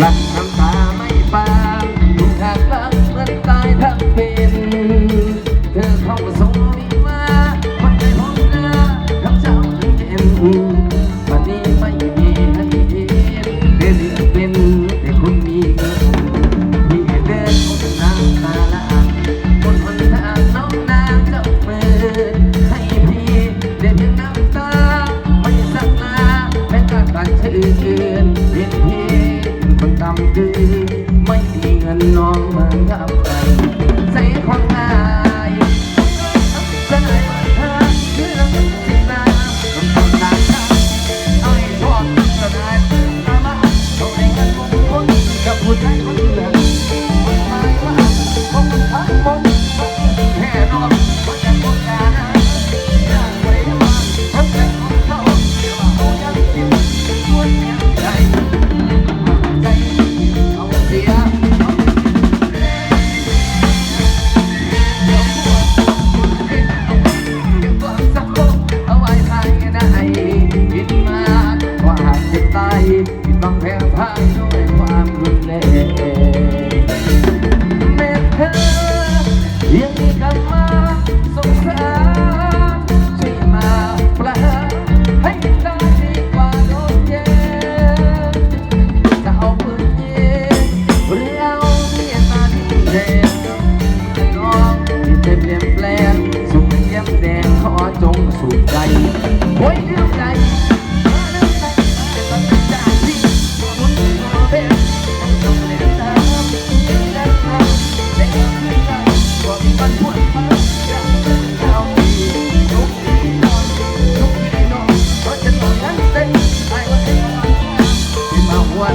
หลังน้ำ คนทำคือไม่มีเงินน้องเหมือนกับกันใส่คนง่ายสนายเธอคือเราเป็นสิ่งนาต้องทำตามฉันเอาให้ทอดสนายตามมาเอาให้เงินคนคนกับผู้ชายคนเหลือคน ตายผิดบังแพ้พ่ายด้วยความรุนแรงแม้เธอยังมีคำมาสงสารช่วยมาแปลาให้ได้ดีกว่าโดนแย่จะเอาปืนยิงหรือเอาเมียมาที่แด วน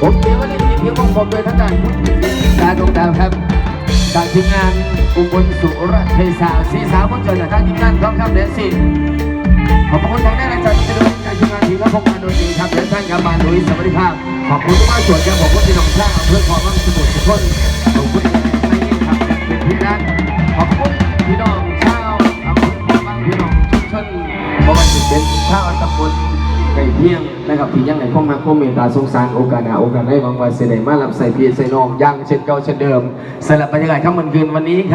ผมเดี๋ยววันนี้ทีมของผมโดยทางด้านคุณการดวงดาวครับจากทีมงานอุบลสุรเทศาสีสาวมงคลจากทางทีมงานของคำเดนสินขอบคุณทางด้านอาจารย์ที่ดูการทีมงานทีมและพงการโดยดีครับและท่านกำบานโดยสวัสดิภาพขอบคุณทุกภาคส่วนครับขอบคุณพี่น้องชาวอำเพื่อความมั่นสมุทรทุกคนขอบคุณไม่ยิ่งครับเป็นพี่รักขอบคุณพี่น้องชาวอำเภอความมั่นพี่น้องชุมชนเพราะว่าจะเป็นชาวตำบลไก่ เที่ยงนะครับที่ยังไหนข้อมาข้อเมตตาสงสารโอกาสหนาโอกาสได้บางวันเสด็จมารับใส่พียใส่นองย่างเช่นเก่าเช่นเดิมสำหรับบรรยากาศค่ำวันคืนวันนี้ครับ